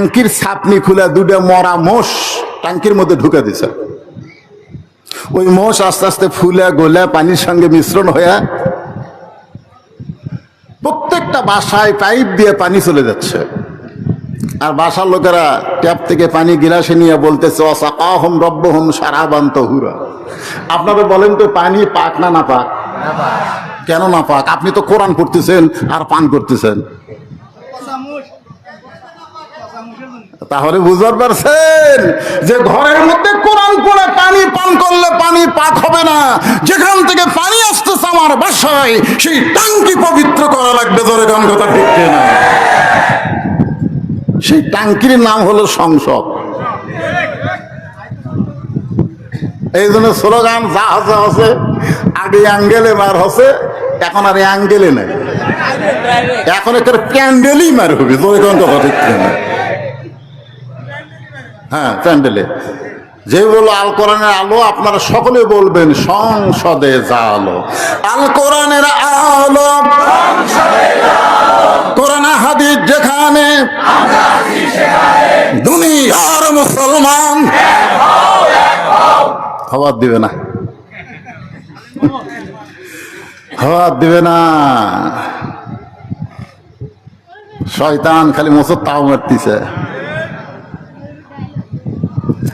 টাঙ্কির ছাপনি খুলে দুটো মরা মোষ টাঙ্কির মধ্যে ঢুকে দিছে। ওই মোষ আস্তে আস্তে ফুলে গলে পানির সঙ্গে মিশ্রণ হয়ে প্রত্যেকটা বাসায় পাইপ দিয়ে পানি চলে যাচ্ছে। আর বাসার লোকেরা ট্যাপ থেকে পানি গিলাসে নিয়ে বলতেছে অসাকাহম রব্বহম সারাবান হুরা আপনারা বলেন তো পানি পাক না না পাক? কেন না পাক? আপনি তো কোরআন করতেছেন আর পান করতেছেন। তাহলে বুঝতে পারছেন যে ঘরের মধ্যে কোরআন পড়ে পানি পান করলে পানি পাক হবে না। যেখান থেকে পানি আসতেছে আমার বাসায়, সেই টাঙ্কি পবিত্র করা লাগবে ধরে গান কথা ঠিক না সেই টাঙ্কির নাম হলো সংসদ। এই জন্য স্লোগান, যা আছে আছে। আগে অ্যাঙ্গেলে মার হসে এখন আর অ্যাঙ্গেলে নাই। এখন একটা প্যান্ডেলই মার হবে ধরে গান কথা ঠিক না হ্যাঁ প্যান্ডেলে যে বলো আল কোরআনের আলো, আপনারা সকলে বলবেন, সংসদে যা আলো আল কোরআনের আলো কোরআন হাদিস যেখানে, দুনিয়ার মুসলমান হওয়ার দিবে না। হওয়ার দিবে না। শয়তান খালি মোসর তাও মারতিছে।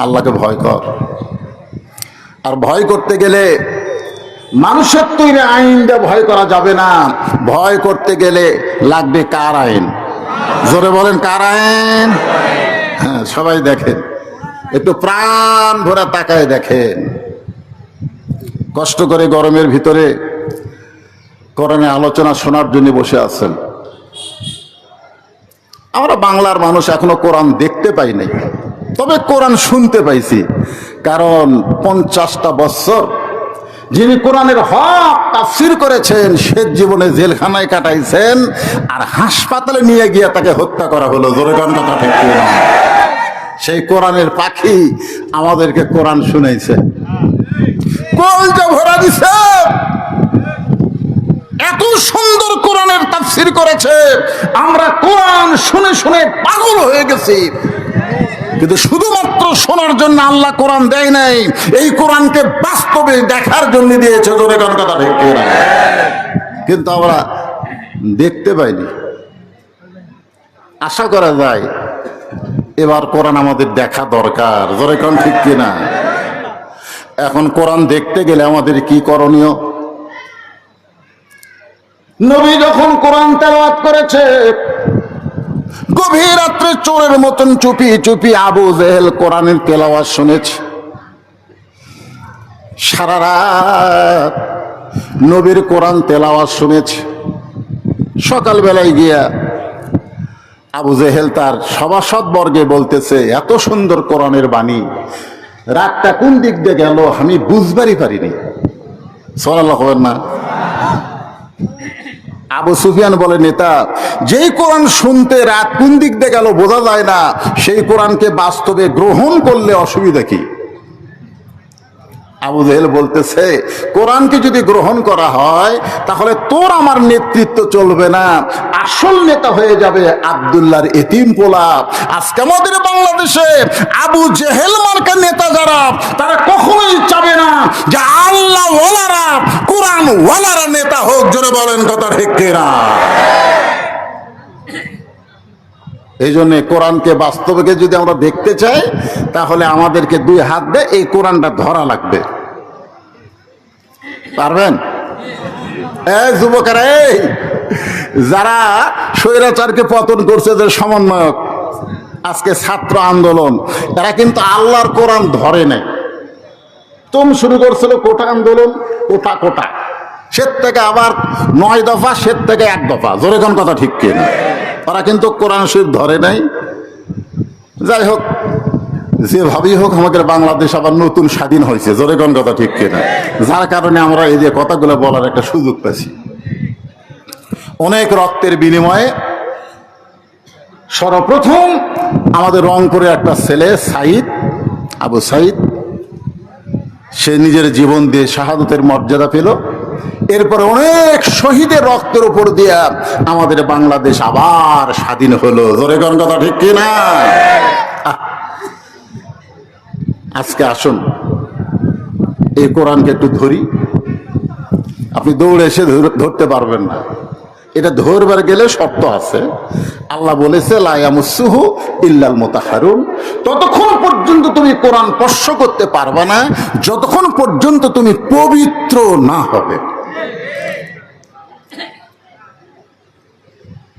আল্লাহকে ভয় কর। আর ভয় করতে গেলে মানুষের তৈরি আইন দিয়ে ভয় করা যাবে না। ভয় করতে গেলে লাগবে কার আইন? জোরে বলেন, কার আইন? হ্যাঁ সবাই দেখেন। একটু প্রাণ ভরা তাকায় দেখেন। কষ্ট করে গরমের ভিতরে করণে আলোচনা শোনার জন্য বসে আছেন। আমরা বাংলার মানুষ এখনও কোরআন দেখতে পাই নাই। তবে কোরআন শুনতে পাইছি। কারণ পঞ্চাশটা বছর যিনি কোরআনের হক তাফসির করেছেন, সে জীবনে জেলখানায় কাটাইছেন আর হাসপাতালে নিয়ে গিয়ে তাকে হত্যা করা হলো। জোরে কথা ঠিক সেই কোরআনের পাখি আমাদেরকে কোরআন ভরা দিছে? এত সুন্দর কোরআনের তাফসির করেছে। আমরা কোরআন শুনে শুনে পাগল হয়ে গেছি। কিন্তু শুধুমাত্র শোনার জন্য আল্লাহ কোরআন দেয় নাই, এই কোরআনকে বাস্তবে দেখার জন্য দিয়েছে, জোরে গান কথা কিন্তু আমরা দেখতে পাইনি। আশা করা যায়, এবার কোরআন আমাদের দেখা দরকার, জোরে কান ঠিক কিনা? এখন কোরআন দেখতে গেলে আমাদের কি করণীয়? নবী যখন কোরআন তেলাওয়াত করেছে গভীর রাত্রে চোরের মতন চুপি চুপি আবু জেহেল কোরআনের তেলাওয়াজ শুনেছে। সারা রাত নবীর কোরআন তেলাওয়াত শুনেছে। সকালবেলায় গিয়া আবু জেহেল তার সভাসদ বর্গে বলতেছে, এত সুন্দর কোরআনের বাণী, রাতটা কোন দিক দিয়ে গেল আমি বুঝবারই পারিনি। সরাল্লাহ না। আবু সুফিয়ান বলে, নেতা, যেই কোরআন শুনতে রাত কোন দিক দিয়ে গেল বোঝা যায় না। সেই কোরআনকে বাস্তবে গ্রহণ করলে অসুবিধা কি? আবু জেহেল বলতেছে, কোরআনকে যদি গ্রহণ করা হয়, তাহলে তোর আমার নেতৃত্ব চলবে না। আসল নেতা হয়ে যাবে আবদুল্লাহর এতিম পোলা। আজকে আমাদের বাংলাদেশে আবু জেহেল মার্কা নেতা যারা, তারা কখনোই চাবে না যে আল্লাহ ওয়ালারা কোরআন ওয়ালারা নেতা হোক। জোরে বলেন কথা ঠিক কিনা? এই জন্য কোরআনকে বাস্তবকে যদি আমরা দেখতে চাই, তাহলে আমাদেরকে দুই হাত দিয়ে এই কোরআনটা ধরা লাগবে। পারবেন? যুবকেরা, এই যারা স্বৈরাচারকে পতন করছে যে সমন্বয়ক, আজকে ছাত্র আন্দোলন তারা কিন্তু আল্লাহর কোরআন ধরে নেই তুম শুরু করছিল কোটা আন্দোলন, কোটা কোটা। সে থেকে আবার নয় দফা সে থেকে এক দফা। জোরে কথা ঠিক কিনা? ওরা কিন্তু কোরআন শরীফ ধরে নাই। যাই হোক, যেভাবেই হোক আমাদের বাংলাদেশ আবার নতুন স্বাধীন হয়েছে। জোরে কোন কথা ঠিক কিনা? যার কারণে আমরা এই যে কথাগুলো বলার একটা সুযোগ পাচ্ছি। অনেক রক্তের বিনিময়ে সর্বপ্রথম আমাদের রংপুরে একটা ছেলে, সাইদ, আবু সাইদ সে নিজের জীবন দিয়ে শাহাদতের মর্যাদা পেল। এরপরে অনেক শহীদের রক্তের উপর দিয়া আমাদের বাংলাদেশ আবার স্বাধীন হলো। জোরে কোন কথা ঠিক কিনা আজকে আসুন, এই কোরআনকে একটু ধরি। আপনি দৌড়ে এসে ধরতে পারবেন না। এটা ধরবার গেলে শর্ত আছে। আল্লাহ বলেছে লায়ামুসুহু ইল্লাল মোতাহারুন ততক্ষণ তুমি কোরআন স্পর্শ করতে পারবে না, যতক্ষণ পর্যন্ত তুমি পবিত্র না হবে।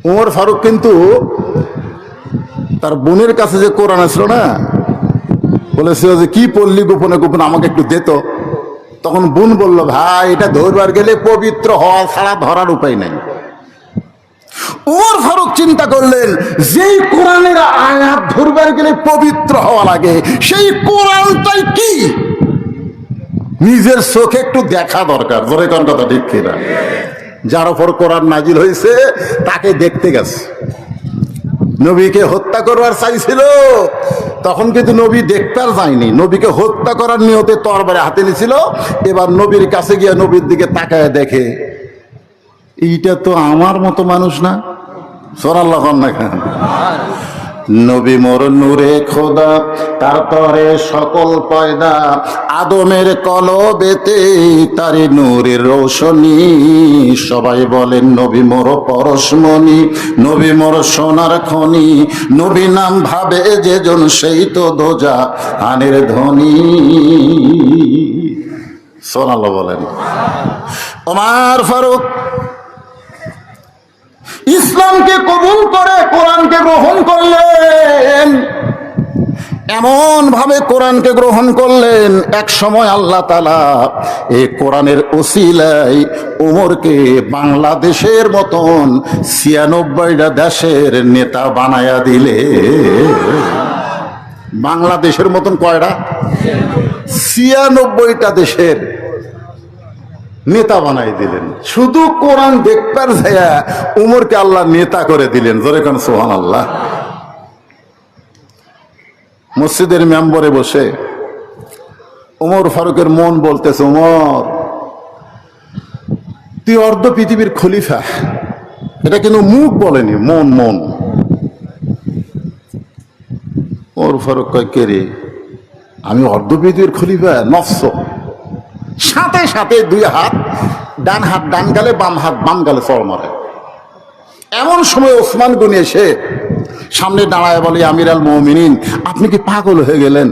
উমর ফারুক কিন্তু তার বোনের কাছে যে কোরআন আসলো না বলেছিল যে কি পড়লি গোপনে গোপনে, আমাকে একটু দিত তখন বোন বলল, ভাই, এটা ধরবার গেলে পবিত্র হওয়া ছাড়া ধরার উপায় নাই। ওমর ফারুক চিন্তা করলেন, যেই কোরআনের আয়াত ধরবার গেলে পবিত্র হওয়া লাগে, সেই কোরআনটাই কি? নিজের চোখে একটু দেখা দরকার ধরে কোন কথা ঠিক কিনা? যার ওপর কোরআন নাজিল হয়েছে, তাকে দেখতে গেছে। নবীকে হত্যা করবার চাইছিল, তখন কিন্তু নবী দেখতে যায়নি। নবীকে হত্যা করার নিয়তে তরবারে হাতে নিছিল, এবার নবীর কাছে গিয়ে নবীর দিকে তাকায় দেখে এইটা তো আমার মতো মানুষ না। নবী মোর নূরে খোদা, তারপরে সকল পয়দা আদমের কলবেতে, তারে নূরের রোশনী, সবাই বলেন নবী মোর পরশমণি, নবী মোর সোনার খনি, নবী নাম ভাবে যেজন সেই তো দোজা আনের ধনী। সোনাল্লাহ বলেন। ওমার ফারুক ইসলামকে কবুল করে কোরআনকে গ্রহণ করলেন। এমন ভাবে কোরআনকে গ্রহণ করলেন, এক সময় আল্লাহ এই কোরআনের ওসিলাই উমরকে বাংলাদেশের মতন ছিয়ানব্বইটা দেশের নেতা বানায়া দিলে। বাংলাদেশের মতন কয়টা? ছিয়ানব্বইটা দেশের। নেতা বানাই দিলেন। শুধু কোরআন দেখবার যায়া উমরকে আল্লাহ নেতা করে দিলেন। জোরে কোন সোহান আল্লাহ মসজিদের মেম্বরে বসে উমর ফারুকের মন বলতেছে, উমর, তুই অর্ধ পৃথিবীর খলিফা। এটা কিন্তু মুখ বলেনি, মন মন। ওর ফারুক কয়, কে রে? আমি অর্ধ পৃথিবীর খলিফা, নফস। সাথে সাথে দুই হাত, ডান হাত ডান গালে, বাম হাত বাম গালে চড় মারে। এমন সময় ওসমান গনি এসে সামনে দাঁড়ায় বলে, আমির আল মমিনিন, আপনি কি পাগল হয়ে গেলেন?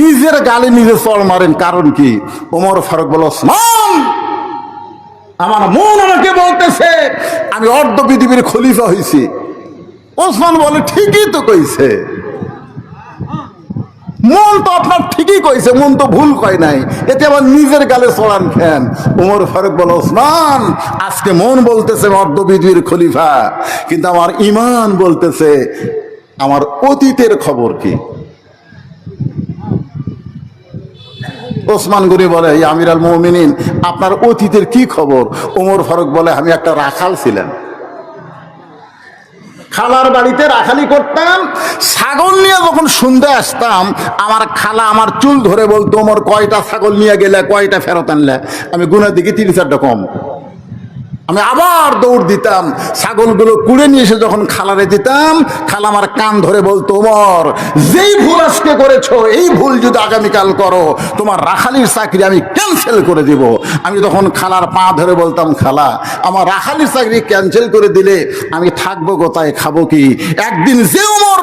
নিজের গালে নিজে চড় মারেন, কারণ কি? ওমর ফারুক বল, ওসমান, আমার মন আমাকে বলতেছে, আমি অর্ধ পৃথিবীর খলিফা হয়েছি ওসমান বলে, ঠিকই তো কইছে। মন তো আপনার ঠিকই কইছে, মন তো ভুল কয় নাই। এতে আবার নিজের গালে চড়ান খেন। উমর ফারুক বলো, ওসমান, আজকে মন বলতেছে অর্ধবিধুর খলিফা, কিন্তু আমার ইমান বলতেছে, আমার অতীতের খবর কি? ওসমান গনি বলে, "এই আমির আল আপনার অতীতের কি খবর? ওমর ফারুক বলে, আমি একটা রাখাল ছিলেন। খালার বাড়িতে রাখালি করতাম, ছাগল নিয়ে যখন শুনতে আসতাম, আমার খালা আমার চুল ধরে বলতো আমার কয়টা ছাগল নিয়ে গেলে, কয়টা ফেরত আনলে? আমি গুণের দিকে তিরিশ চারটা কম। আমি আবার দৌড় দিতাম, ছাগলগুলো কুড়ে নিয়ে এসে যখন খালারে দিতাম, খালা আমার কান ধরে বলতো, ওমর, যেই ভুল আজকে করেছ, এই ভুল যদি আগামীকাল করো, তোমার রাখালির চাকরি আমি ক্যান্সেল করে দিব। আমি তখন খালার পা ধরে বলতাম, খালা, আমার রাখালির চাকরি ক্যান্সেল করে দিলে আমি থাকব কোথায়, খাব কি? একদিন যে উমর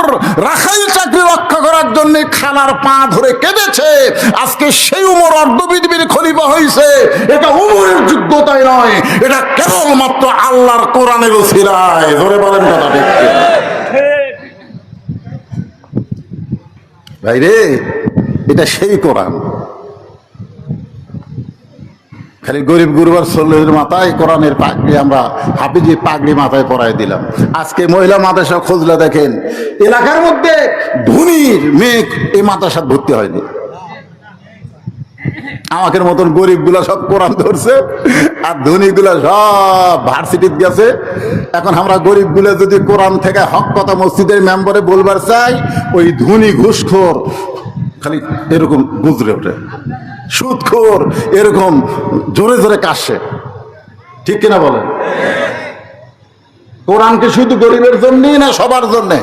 রাখাল চাকরি রক্ষা করার জন্য খালার পা ধরে কেঁদেছে, আজকে সেই উমর অর্ধবিধবির খলিফা হয়েছে এটা উমরের যোগ্যতাই নয়, এটা কেবলমাত্র আল্লাহর কোরআনের উসিলায় ধরে বলেন কথা ঠিক ভাই রে, এটা সেই কোরআন। খালি গরিব গুরুবার চল্লিশের মাথায় কোরআনের পাগড়ি আমরা হাফিজি পাগড়ি মাথায় পরাই দিলাম। আজকে মহিলা মাদ্রাসা খুঁজলে দেখেন, এলাকার মধ্যে ধনির মেয়ে এই মাদ্রাসা ভর্তি হয়নি। আমাদের মতন গরিবগুলা সব কোরআন ধরছে, আর ধনী গুলা সব ভার্সিটিতে গেছে। এখন আমরা গরিবগুলা যদি কোরআন থেকে হক কথা মসজিদের মেম্বারে বলবার চাই, ওই ধনী ঘুষখোর, খালি এরকম গুজরে ওঠে। সুদখোর, এরকম জোরে জোরে কাশে। ঠিক কিনা বলেন? কোরআনকে শুধু গরিবের জন্যই না সবার জন্যে?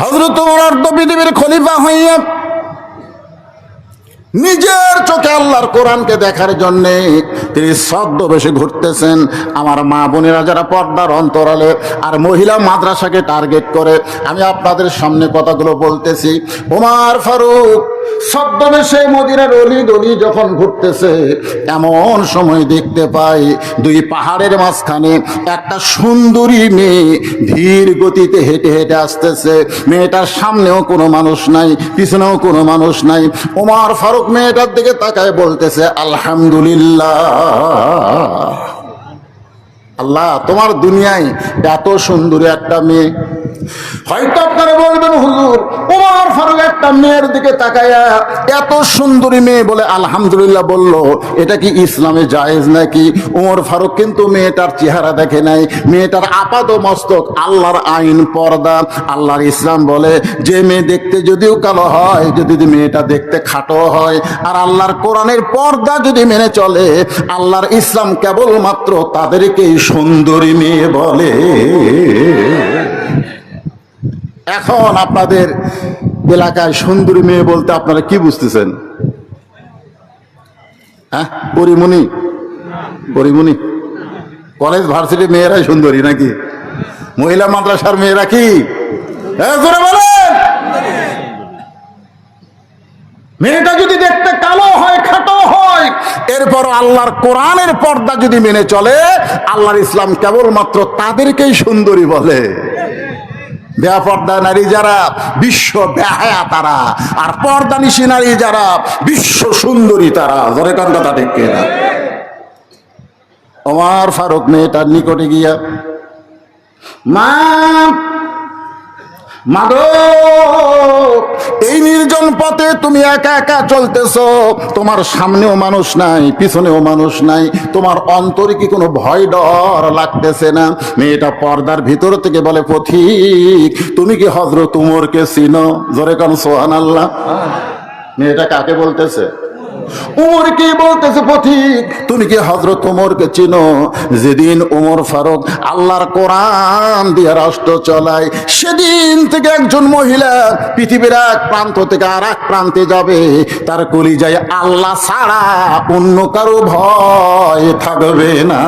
হজরত পৃথিবীর খলিফা হইয়া নিজের চোখে আল্লাহর কোরআনকে দেখার জন্যে তিনি ছদ্মবেশে ঘুরতেছেন। আমার মা বোনেরা যারা পর্দার অন্তরালে আর মহিলা মাদ্রাসাকে টার্গেট করে, আমি আপনাদের সামনে কথাগুলো বলতেছি। ওমার ফারুক ছদ্মবেশে মদিনার অলি দলি যখন ঘুরতেছে, এমন সময় দেখতে পাই দুই পাহাড়ের মাঝখানে একটা সুন্দরী মেয়ে ধীর গতিতে হেঁটে হেঁটে আসতেছে। মেয়েটার সামনেও কোনো মানুষ নাই, পিছনেও কোনো মানুষ নাই। ওমার ফারুক মেয়েটার দিকে তাকায় বলতেছে আলহামদুলিল্লাহ। আল্লাহ তোমার দুনিয়ায় এত সুন্দরী একটা মেয়ে হয়তো আপনারা বলবেন, হুজুর ওমর ফারুক একটা মেয়ের দিকে তাকায়া এত সুন্দরী মেয়ে বলে আলহামদুলিল্লাহ বলল, এটা কি ইসলামে জায়েজ নাকি? ওমর ফারুক কিন্তু মেয়েটার চেহারা দেখে নাই, মেয়েটার আপাদ মস্তক আল্লাহর আইন পর্দা, আল্লাহর ইসলাম বলে, যে মেয়ে দেখতে যদিও কালো হয়, যদি মেয়েটা দেখতে খাটো হয়, আর আল্লাহর কোরআনের পর্দা যদি মেনে চলে, আল্লাহর ইসলাম কেবলমাত্র তাদেরকেই সুন্দরী মেয়ে বলে। এখন আপনাদের এলাকায় সুন্দরী মেয়ে বলতে আপনারা কি বুঝতেছেন? হ্যাঁ? পরিমণি? পরিমণি? কলেজ ভার্সিটি মেয়েরাই সুন্দরী নাকি? মহিলা মাদ্রাসার মেয়েরা কি? হ্যাঁ মেয়েটা যদি দেখতে কালো হয়, খাটো হয় এরপর আল্লাহর কোরআনের পর্দা যদি মেনে চলে, আল্লাহর ইসলাম কেবলমাত্র তাদেরকেই সুন্দরী বলে। বেপর্দা নারী যারা, বিশ্ব বেহায়া তারা। আর পর্দা নিশি নারী যারা, বিশ্ব সুন্দরী তারা। ধরে কান কথা ঠিক না আমার ফারুক মেয়েটার নিকটে গিয়া। মা মাগো এই নির্জন পথে তুমি একা একা চলতেছো। তোমার সামনেও মানুষ নাই, পিছনেও মানুষ নাই। তোমার অন্তরে কি কোনো ভয় ডর লাগতেছে না? মেয়েটা পর্দার ভিতর থেকে বলে, পথিক, তুমি কি হজরত উমরকে চিনো? জোরে কান সোহান আল্লাহ মেয়েটা কাকে বলতেছে? উমর কি বলতেছে পথিক? তুমি কি হজরত উমরকে চিনো? যেদিন উমর ফারুক আল্লাহর কোরআন দিয়ে রাষ্ট্র চলায়, সেদিন থেকে একজন মহিলা পৃথিবীর এক প্রান্ত থেকে আর এক প্রান্তে যাবে। তার কলি যায় আল্লাহ ছাড়া অন্য কারও ভয় থাকবে না।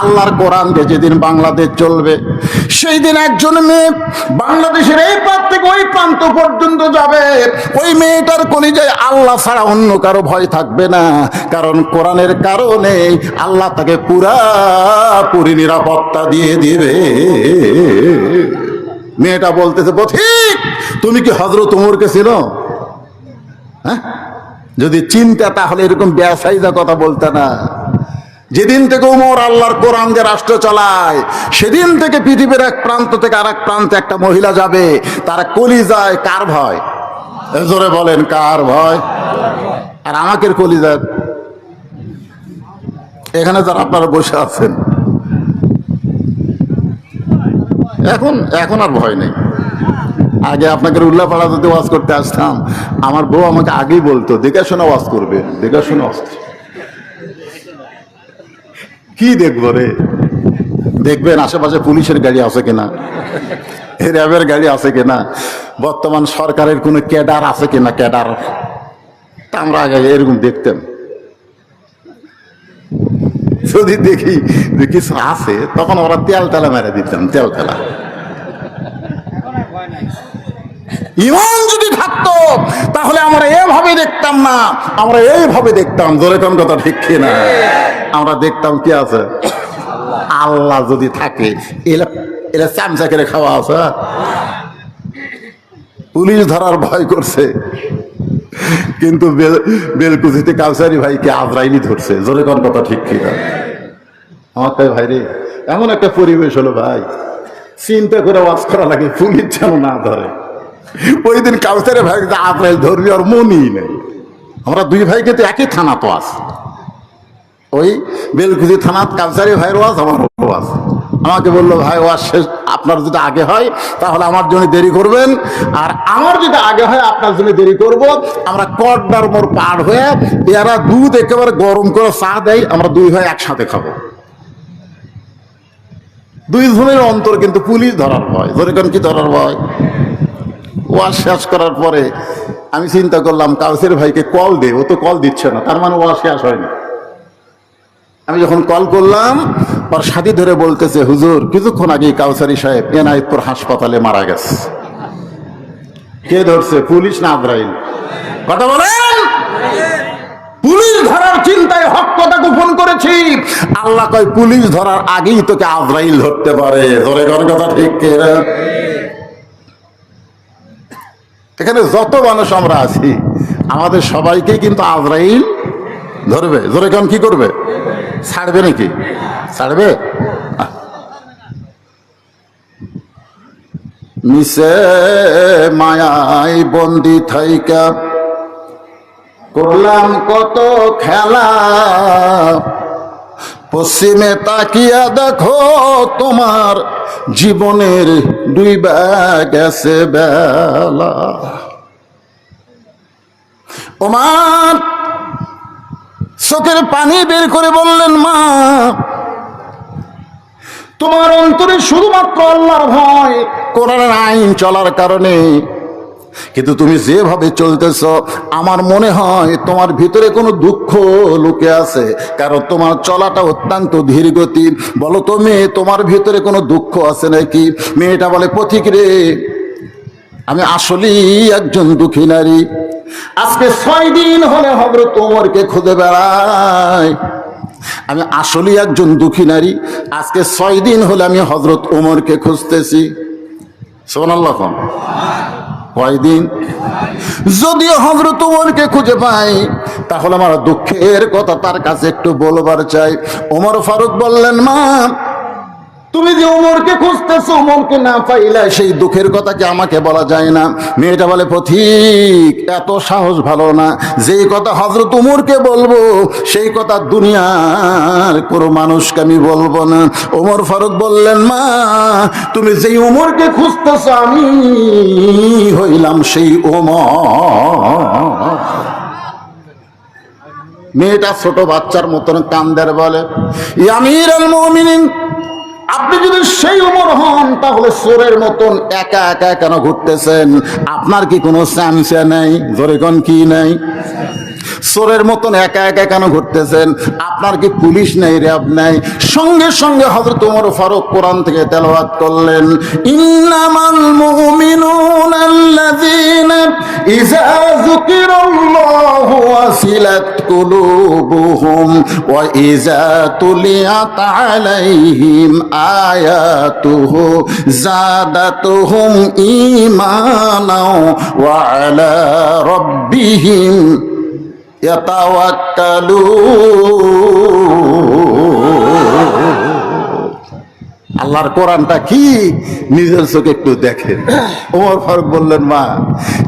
আল্লাহর কোরআন দিয়ে যেদিন বাংলাদেশ চলবে সেই দিন একজন মেয়ে বাংলাদেশের এই প্রান্ত থেকে ওই প্রান্ত পর্যন্ত যাবে। ওই মেয়েটার কলিজায় আল্লাহ ছাড়া অন্য কারও ভয় থাকবে না। কারণ কোরআনের কারণে আল্লাহ তাকে পুরাপুরি নিরাপত্তা দিয়ে দিবে। মেয়েটা বলতেছে পথিক তুমি কি হজরত উমরকে ছিল হ্যাঁ? যদি চিন্তা তাহলে এরকম ব্যবসায়ীরা কথা বলতে না। যেদিন থেকে উমর আল্লাহর কোরআন দিয়ে রাষ্ট্র চালায়, সেদিন থেকে পৃথিবীর এক প্রান্ত থেকে আর এক প্রান্তে একটা মহিলা যাবে, তারা কলি যায় কার ভয়? জোরে বলেন, কার ভয়? আর আমাকে কলি যায় এখানে যারা আপনারা বসে আছেন, এখন এখন আর ভয় নেই। আগে আপনাকে উল্লাপাড়া যদি ওয়াজ করতে আসতাম। আমার বউ আমাকে আগেই বলতো, দেখে শোনা ওয়াজ করবে, দেখে শোনা ওয়াজ। কি দেখব রে? দেখবেন আশেপাশে পুলিশের গাড়ি আছে কিনা? র্যাবের গাড়ি আছে কিনা? বর্তমান সরকারের কোনো ক্যাডার আছে কিনা ক্যাডার? তা আমরা আগে এরকম দেখতাম। যদি দেখি যে কিছু আছে, তখন ওরা তেল তেলা মেরে দিতাম, তেল তেলা। ইমান যদি থাকতো, তাহলে আমরা এভাবে দেখতাম না। আমরা এইভাবে দেখতাম, জোরে কোন কথা ঠিক না আমরা দেখতাম কি আছে? আল্লাহ যদি থাকে, এলা এলা চামচা করে খাওয়া আছে পুলিশ ধরার ভয় করছে। কিন্তু বেল- বেলকুচিতে কাউসারি ভাইকে আজরাইলি ধরছে, জোরে কোন কথা ঠিক কি না আমার তাই ভাই রে, এমন একটা পরিবেশ হলো ভাই। চিন্তা করে ওয়াজ করা লাগে, পুলিশ যেন না ধরে। ওই দিন কাউসারি ভাই আজরাইল ধরবি আর মনই নেই। আমরা দুই ভাইকে তো একই থানা তো আছে। ওই বেলকুচি থানাত কাউসারি ভাইয়ের ওয়াজ আমার ওয়াজ। আমাকে বলল, ভাই, ওয়াজ শেষ, আপনার যদি আগে হয়, তাহলে আমার জন্য দেরি করবেন। আর আমার যদি আগে হয়, আপনার জন্য দেরি করব। আমরা কড্ডার মোড় পার হয়ে এরা দুধ একেবারে গরম করে চা দেয় আমরা দুই ভাই একসাথে খাব। দুই ধরনের অন্তর কিন্তু পুলিশ ধরার ভয়। ধরে কি ধরার ভয়? ওয়াজ শেষ করার পরে আমি চিন্তা করলাম, কাউসের ভাইকে কল দে, ও তো কল দিচ্ছে না, তার মানে ওয়াজ শেষ হয়নি। আমি যখন কল করলাম, ওর সাথী ধরে বলতেছে, হুজুর, কিছুক্ষণ আগে কাউসারি সাহেব এনায়তপুর হাসপাতালে মারা গেছে। কে ধরছে? পুলিশ না আজরাইল কথা বলেন? পুলিশ ধরার চিন্তায় হক কথা গোপন করেছি। আল্লাহ কয়, পুলিশ ধরার আগেই তোকে আজরাইল ধরতে পারে। ধরে কথা ঠিক কে এখানে যত মানুষ আমরা আছি, আমাদের সবাইকে কিন্তু আজরাইল ধরবে। ধরে কেমন কি করবে? ছাড়বে নাকি? ছাড়বে। মিশে মায়াই বন্দি থাইকা, করলাম কত খেলা পশ্চিমে তাকিয়া দেখো, তোমার জীবনের দুই গেছে বেলা। ওমার চোখের পানি বের করে বললেন, মা, তোমার অন্তরে শুধুমাত্র আল্লাহর ভয়, কোরআনের আইন চলার কারণে কিন্তু তুমি যেভাবে চলতেছ, আমার মনে হয় তোমার ভিতরে কোনো দুঃখ লুকে আছে। কারণ তোমার চলাটা অত্যন্ত ধীর গতি। বলো তো মেয়ে, তোমার ভিতরে কোনো দুঃখ আছে নাকি? মেয়েটা বলে, পথিক রে, আমি আসলেই একজন দুঃখী নারী। আজকে ছয় দিন হলে হবর তোমরকে খুঁজে বেড়ায় আমি আসলেই একজন দুঃখী নারী। আজকে ছয় দিন হলে আমি হজরত ওমরকে খুঁজতেছি। সোনাল্লাহ কয়দিন যদিও হজরত ওমরকে খুঁজে পাই, তাহলে আমার দুঃখের কথা তার কাছে একটু বলবার চাই। ওমর ফারুক বললেন, মা তুমি যে উমরকে খুঁজতেছো, উমরকে না পাইলে সেই দুঃখের কথা কি আমাকে বলা যায় না? মেয়েটা বলে পথিক এত সাহস ভালো না। যেই কথা হজরত উমরকে বলব, সেই কথা দুনিয়ার কোনো মানুষকে আমি বলব না। ওমর ফারুক বললেন, মা, তুমি যেই উমরকে খুঁজতেছো, আমি হইলাম সেই ওমর মেয়েটা ছোট বাচ্চার মতন কান্দের বলে আমির আল মুমিনিন আপনি যদি সেই উমর হন, তাহলে সোরের মতন একা একা কেন ঘুরতেছেন? আপনার কি কোনো স্যামসা নেই? জোরে কি নেই? সোরের মতন একা একা কেন ঘুরতেছেন? আপনার কি পুলিশ নেই, র্যাব নেই? সঙ্গে সঙ্গে হযরত ওমর ফারুক কোরআন থেকে তেলাওয়াত করলেন, ইন্নামাল মুমিনুনা আল্লাযীনা ইযা যুকিরাল্লাহু ওয়াসিলাত কুলুবুহুম ওয়া ইযা তুলিয়াত আলাইহিম আয়াতুহু জাদাতুহুম ঈমানাও ওয়া আলা রাব্বিহিম। আল্লাহর কোরআনটা কি? নিজের চোখে একটু দেখেন। ওমর ফারুক বললেন, মা,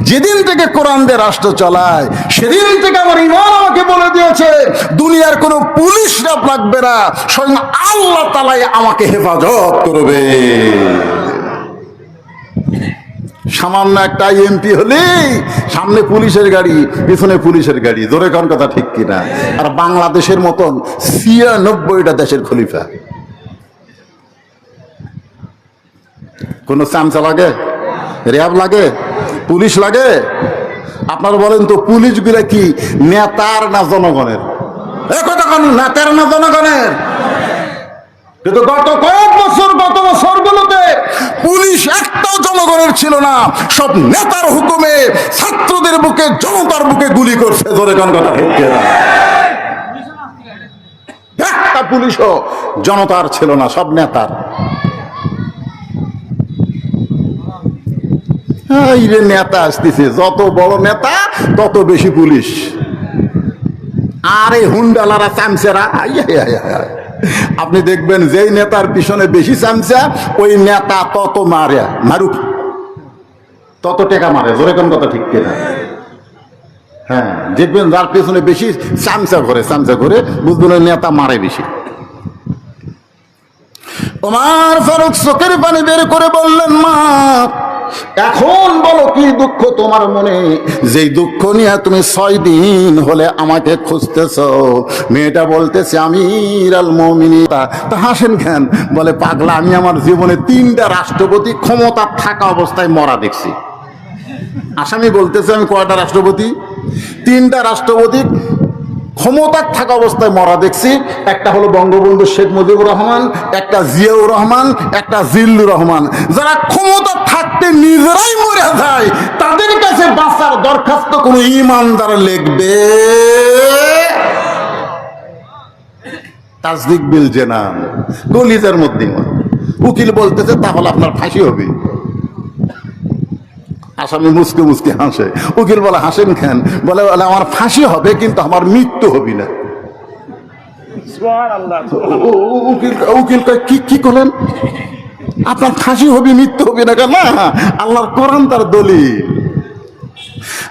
যেদিন থেকে কোরআন দিয়ে রাষ্ট্র চলায়, সেদিন থেকে আমার ইমান আমাকে বলে দিয়েছে, দুনিয়ার কোনো পুলিশ রাপ লাগবে না, স্বয়ং আল্লাহ তালাই আমাকে হেফাজত করবে। সামান্য একটা এমপি হলেই সামনে পুলিশের গাড়ি, পিছনে পুলিশের গাড়ি। জোরে কোন কথা ঠিক কিনা? আর বাংলাদেশের মতন ছিয়ানব্বইটা দেশের খলিফা। কোন চামচা লাগে? র্যাব লাগে? পুলিশ লাগে? আপনারা বলেন তো, পুলিশগুলা কি নেতার না জনগণের? এ কথা নেতার না জনগণের? কিন্তু গত কয়েক বছর গত বছরগুলোতে পুলিশ একটাও জনগণের ছিল না সব নেতার হুকুমে ছাত্রদের বুকে জনতার বুকে গুলি করছে ধরে কোন কথা? একটা পুলিশও জনতার ছিল না সব নেতার নেতা আসতেছে যত বড় নেতা তত বেশি পুলিশ আরে হুন্ডালারা চামচেরা আই, আই, আই, আই। আপনি দেখবেন যেই নেতার পিছনে বেশি চামচা, ওই নেতা তত মারে। মারুক। তত টেকা মারে। জোরে কোন কথা ঠিক কিনা? হ্যাঁ দেখবেন যার পেছনে বেশি চামচা ঘরে চামচা ঘরে, বুঝবেন ওই নেতা মারে বেশি। তোমার ফারুক চোখের পানি বের করে বললেন, মা এখন বলো কি দুঃখ তোমার মনে? যেই দুঃখ নিয়ে তুমি ছয় দিন হলে আমাকে খুঁজতেছ, মেয়েটা বলতেছে আমি ইরাল মমিনী তা হাসেন কেন? বলে, পাগলা, আমি আমার জীবনে তিনটা রাষ্ট্রপতি ক্ষমতা থাকা অবস্থায় মরা দেখছি। আসামি বলতেছে, আমি কয়টা রাষ্ট্রপতি? তিনটা রাষ্ট্রপতি ক্ষমতার থাকা অবস্থায় মরা দেখছি। একটা হলো বঙ্গবন্ধু শেখ মুজিবুর রহমান, একটা জিয়াউর রহমান, একটা জিল্লুর রহমান। যারা ক্ষমতা থাকতে নিজেরাই মরে যায়, তাদের কাছে বাঁচার দরখাস্ত কোনো ইমানদার লিখবে? তাজদিক বিল জেনান কলিজার মধ্যে উকিল বলতেছে, তাহলে আপনার ফাঁসি হবে। আসামি মুসকে মুসকে হাসে। উকিল বলে হাসেন খান বলে বলে আমার ফাঁসি হবে কিন্তু আমার মৃত্যু হবি না। উকিল উকিল কি কি করলেন? আপনার ফাঁসি হবি মৃত্যু হবে না কেন? না আল্লাহর কোরআন তার দলিল।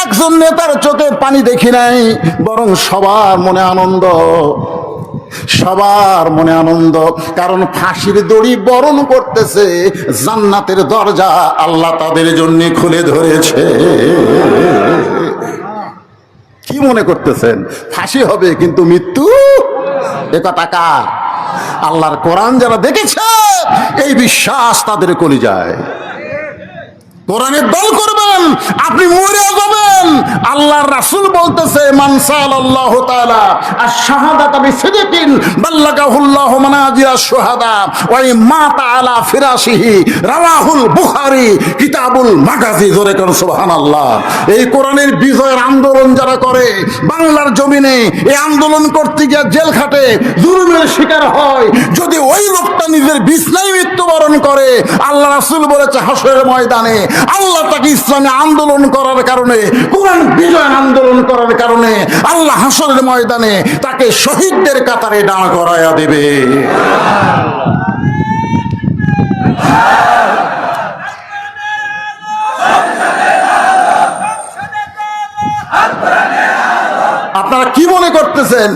একজন নেতার চোখে পানি দেখি নাই, বরং সবার মনে আনন্দ। সবার মনে আনন্দ, কারণ ফাঁসির দড়ি বরণ করতেছে, জান্নাতের দরজা আল্লাহ তাদের জন্য খুলে ধরেছে। কি মনে করতেছেন? ফাঁসি হবে কিন্তু মৃত্যু? এ কথা কার? আল্লাহর কোরআন যারা দেখেছে, এই বিশ্বাস তাদের কলি যায় কোরআনের দল করবেন, আপনি মরে যাবেন। আল্লাহর রাসূল বলতেছে মানসাল আল্লাহ তাআলা আর শাহাদাত বি সিদকিন বাল্লাগাহুল্লাহু মানাজিরা শুহাদা ওই মা তাআলা ফিরাশিহি, রাওয়াহুল বুখারী, কিতাবুল মাগাজি। জোরে কোন, সুবহানাল্লাহ। এই কোরআনের বিজয়ের আন্দোলন যারা করে, বাংলার জমিনে এই আন্দোলন করতে গিয়ে জেল খাটে, জুলুমের শিকার হয়। যদি ওই লোকটা নিজের বিছনায় মৃত্যুবরণ করে, আল্লাহ রাসূল বলেছে, হাসরের ময়দানে আল্লাহ তাকে ইসলামে আন্দোলন করার কারণে, কোরআন বিজয় আন্দোলন করার কারণে, আল্লাহ হাসরের ময়দানে তাকে শহীদদের কাতারে দাঁড় করাইয়া দেবে আপনারা কি মনে করতেছেন?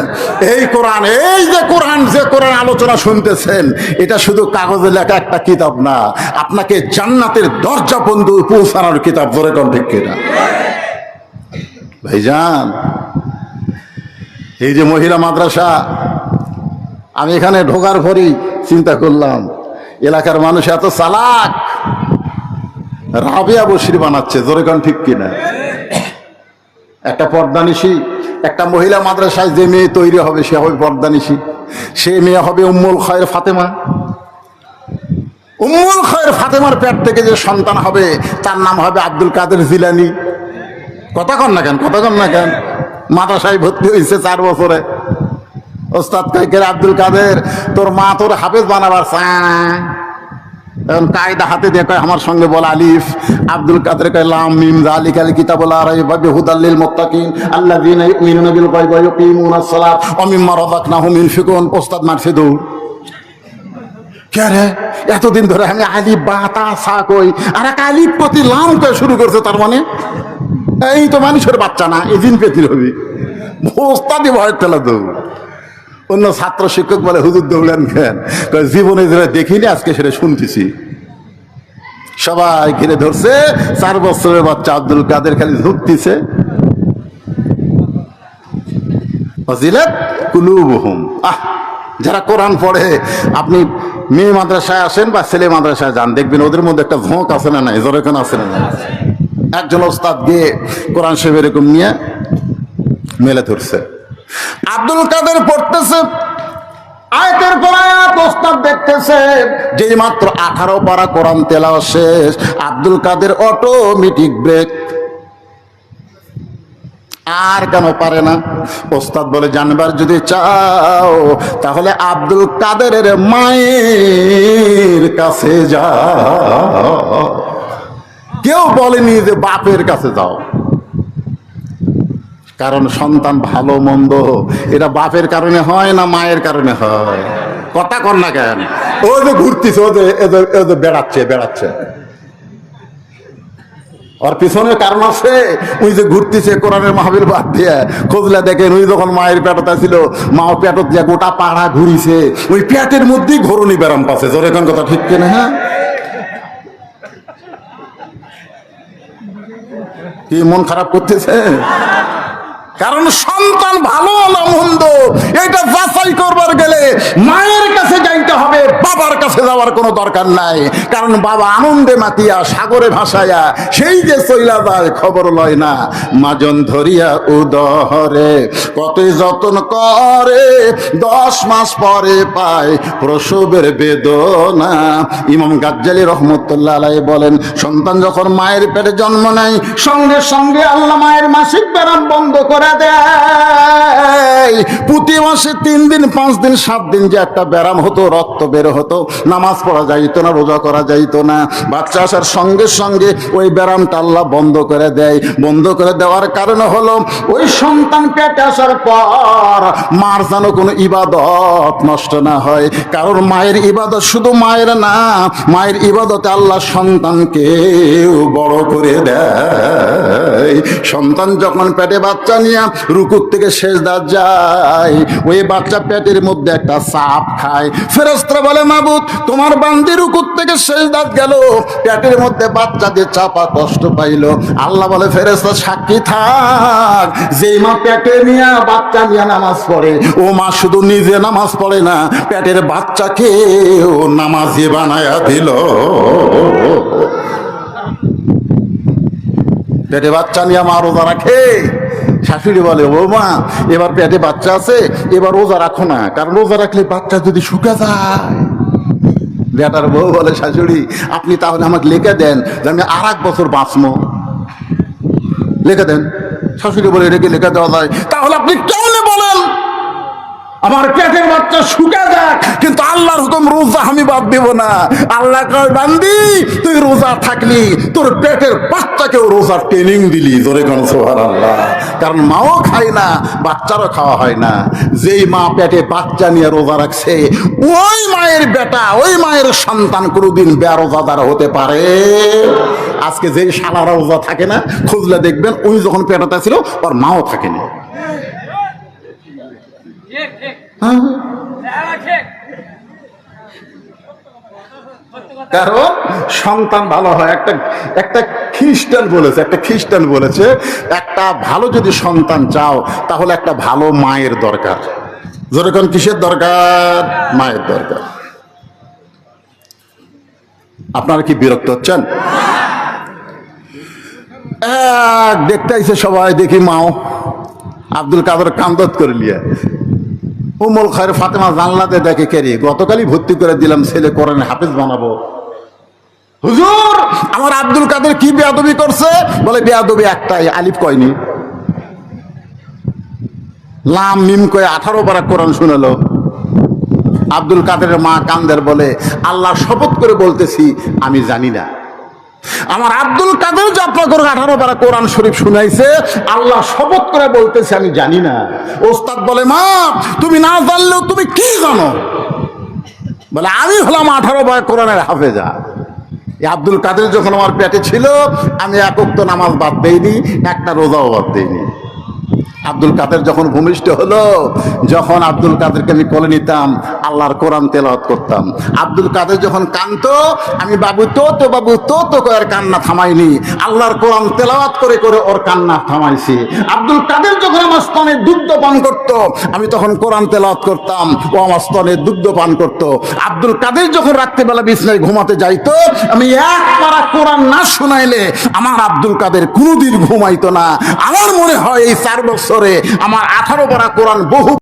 এই কোরআন, এই যে কোরআন যে কোরআন আলোচনা শুনতেছেন, এটা শুধু কাগজে লেখা একটা কিতাব না, আপনাকে জান্নাতের দরজা বন্ধু পৌঁছানোর কিতাব, ধরে কোন ভাইজান, এই যে মহিলা মাদ্রাসা, আমি এখানে ঢোকার পরই চিন্তা করলাম, এলাকার মানুষ এত চালাক, রাবিয়া বসির বানাচ্ছে জোরে কোন ঠিক কিনা? একটা পর্দানিশী, একটা মহিলা মাদ্রাসায় যে মেয়ে তৈরি হবে, সে হবে পর্দানিশী। সে মেয়ে হবে উম্মুল খয়ের ফাতেমা। উম্মুল খয়ের ফাতেমার পেট থেকে যে সন্তান হবে, তার নাম হবে আব্দুল কাদের জিলানি। কথা কন না কেন, কথা কন না কেন? মাদ্রাসায় ভর্তি হয়েছে চার বছরে। ওস্তাদ কাইকের আব্দুল কাদের, তোর মা তোর হাফেজ বানাবার চায় কায়দা হাতে দিয়ে কয়, আমার সঙ্গে বল আলিফ। আব্দুল কাদের কয়, লাম, মিম জালিক আল কিতাবুল রাইবা বিহুদাল্লিল মুত্তাকিন, আল্লাযীনা ইউমিনুনা বিল গায়বি ওয়া সালাত ওয়া মিম্মা রাযাকনাহুম ইউনফিকুন মারছে এতদিন ধরে আমি আলিফ বা তা সা কই? আর এক প্রতি লাম কয়ে শুরু করছে তার মানে? এই তো মানুষের বাচ্চা না, এদিন দিন পেতির হবে। ওস্তাদি ভয়ের তেলা দৌড় অন্য ছাত্র শিক্ষক বলে হুজুর দৌড়লেন কেন? কয়, জীবনে যেটা দেখিনি আজকে সেটা শুনতেছি। সবাই ঘিরে ধরছে চার বছরের বাচ্চা আব্দুল কাদের খালি ঝুঁকতেছে। কুলুবহুম। আহ যারা কোরআন পড়ে আপনি মেয়ে মাদ্রাসায় আসেন বা ছেলে মাদ্রাসায় যান দেখবেন ওদের মধ্যে একটা ঝোঁক আছে না নাই? জোরেখান আছে না একজন ওস্তাদ গিয়ে কোরআন সাহেব এরকম নিয়ে মেলে ধরছে। আব্দুল কাদের পড়তেছে, আয়তের পর আয়াত দেখতেছে যেই মাত্র আঠারো পারা কোরআন তেলাও শেষ, আব্দুল কাদের অটোমেটিক ব্রেক আর কেন পারে না? ওস্তাদ বলে, জানবার যদি চাও, তাহলে আব্দুল কাদেরের মায়ের কাছে যাও। কেউ বলেনি যে বাপের কাছে যাও। কারণ সন্তান ভালো, মন্দ। এটা বাপের কারণে হয় না মায়ের কারণে হয়? কথা কর না কেন? ও যে ঘুরতিস ও যে বেড়াচ্ছে বেড়াচ্ছে। ওর পিছনে কারণ আছে ওই যে ঘুরতেছে, কোরআনের মাহবিল বাদ দিয়ে। খোঁজলে দেখেন ওই যখন মায়ের পেটতা ছিল মা পেটত দিয়ে গোটা পাড়া ঘুরিছে। ওই পেটের মধ্যেই ঘরণী ব্যারাম পাচ্ছে জোরে কোন কথা ঠিক কিনা হ্যাঁ? কি মন খারাপ করতেছে? কারণ সন্তান ভালো না মন্দ, এটা যাচাই করবার গেলে মায়ের কাছে যাইতে হবে, বাবার কাছে যাওয়ার কোনো দরকার নাই। কারণ বাবা আনন্দে মাতিয়া, সাগরে ভাসায়া, সেই যে চইলা যায়, খবর লয় না, মাজন ধরিয়া উদহরে। কতই যতন করে, দশ মাস পরে পায় প্রসবের বেদনা। ইমাম গাজ্জালি রহমতুল্লাহ আলাই বলেন, সন্তান যখন মায়ের পেটে জন্ম নেয়, সঙ্গে সঙ্গে আল্লাহ মায়ের মাসিক ব্যারাম বন্ধ করে দেয়। প্রতি মাসে তিন দিন, পাঁচ দিন, সাত দিন যে একটা ব্যারাম হতো, রক্ত বের হতো। নামাজ পড়া যাইতো না, রোজা করা যাইতো না। বাচ্চা আসার সঙ্গে সঙ্গে ওই ব্যারামটা আল্লাহ বন্ধ করে দেয়। বন্ধ করে দেওয়ার কারণে হলো, ওই সন্তান পেটে আসার পর মার যেন কোনো ইবাদত নষ্ট না হয়। কারণ মায়ের ইবাদত শুধু মায়ের না, মায়ের ইবাদতে আল্লাহ সন্তানকে বড় করে দেয়। সন্তান যখন পেটে বাচ্চা নিয়ে রুকুর থেকে শেষ দাঁত যায়। ওই বাচ্চা পেটের মধ্যে একটা সাপ খায়। ফেরস্ত্রা বলে, মাবুদ, তোমার বান্দি রুকুর থেকে শেষ দাঁত গেল। পেটের মধ্যে বাচ্চা দিয়ে চাপা কষ্ট পাইলো। আল্লাহ বলে ফেরেস্তা সাক্ষী থাক। যেই মা পেটে নিয়ে বাচ্চা নিয়ে নামাজ পড়ে, ও মা শুধু নিজে নামাজ পড়ে না, পেটের বাচ্চাকে ও নামাজি বানায়া দিল। পেটে বাচ্চা নিয়ে মা রোজা রাখে। শাশুড়ি বলে, ও মা, এবার পেটে বাচ্চা আছে, এবার রোজা রাখো না, কারণ রোজা রাখলে বাচ্চা যদি শুকে যায়। বেটার বউ বলে, শাশুড়ি, আপনি তাহলে আমাকে লিখে দেন যে আমি আর এক বছর বাঁচবো। লিখে দেন। শাশুড়ি বলে এটাকে লেখা দেওয়া যায়? তাহলে আপনি কেমনে বলেন? আমার পেটের বাচ্চা শুকে যাক, কিন্তু আল্লাহর হুকুম রোজা আমি বাদ দেব না। আল্লাহ কয়, বান্দি, তুই রোজা থাকলি, তোর পেটের বাচ্চাকেও রোজার ট্রেনিং দিলি তোরে কোন সোহার আল্লাহ কারণ মাও খায় না, বাচ্চারও খাওয়া হয় না। যেই মা পেটে বাচ্চা নিয়ে রোজা রাখছে, ওই মায়ের বেটা, ওই মায়ের সন্তান কোনোদিন বেরোজাদার হতে পারে। আজকে যেই সালারা রোজা থাকে না, খুঁজলে দেখবেন, ওই যখন পেটাতে ছিল, ওর মাও থাকেনি ঠিক ঠিক হ্যাঁ হ্যাঁ, ঠিক কারণ সন্তান ভালো হয়। একটা একটা খ্রিস্টান বলেছে, একটা খ্রিস্টান বলেছে, একটা ভালো যদি সন্তান চাও, তাহলে একটা ভালো মায়ের দরকার। যেরকম কিসের দরকার? মায়ের দরকার। আপনারা কি বিরক্ত হচ্ছেন? দেখতে আইছে সবাই, দেখি মাও। আব্দুল কাদের কান্দত করে লিয়ে উমল খয়ের ফাতেমা জানলাতে দেখে কেরি, গতকালই ভর্তি করে দিলাম, ছেলে করেন হাফেজ বানাবো। হুজুর, আমার আব্দুল কাদের কি বেয়াদবি করছে? বলে, বেয়াদবি একটাই, আলিফ কয়নি? লাম, মিম কয়ে আঠারো বারা কোরআন শুনেলো। আব্দুল কাদের মা কান্দের বলে, আল্লাহ শপথ করে বলতেছি, আমি জানি না। আমার আব্দুল কাদের যে আপনাকে আঠারো বারা কোরআন শরীফ শুনাইছে, আল্লাহ শপথ করে বলতেছে, আমি জানি না। ওস্তাদ বলে, মা, তুমি না জানলেও তুমি কি জানো? বলে, আমি হলাম আঠারো বার কোরআনের হাফেজা। আব্দুল কাদের যখন আমার পেটে ছিল, আমি একক নামাজ বাদ দেইনি, একটা রোজাও বাদ দেইনি। আব্দুল কাদের যখন ভূমিষ্ঠ হলো, যখন আব্দুল কাদেরকে আমি কোলে নিতাম, আল্লাহর কোরআন তেলাওয়াত করতাম। আব্দুল কাদের যখন কানতো আমি, বাবু, তো তো, বাবু, তো তো করে কান্না থামাইনি। আল্লাহর কোরআন তেলাওয়াত করে করে ওর কান্না থামাইছি। আব্দুল কাদের যখন আমার স্তনে দুগ্ধ পান করত, আমি তখন কোরআন তেলাওয়াত করতাম, ও আমার স্তনে দুগ্ধ পান করত। আব্দুল কাদের যখন রাত্রিবেলা বিছনায় ঘুমাতে যাইতো, আমি এক পারা কোরআন না শোনাইলে আমার আব্দুল কাদের কোনোদিন ঘুমাইতো না। আমার মনে হয় এই চার বছরে আমার আঠারো পারা কোরআন বহু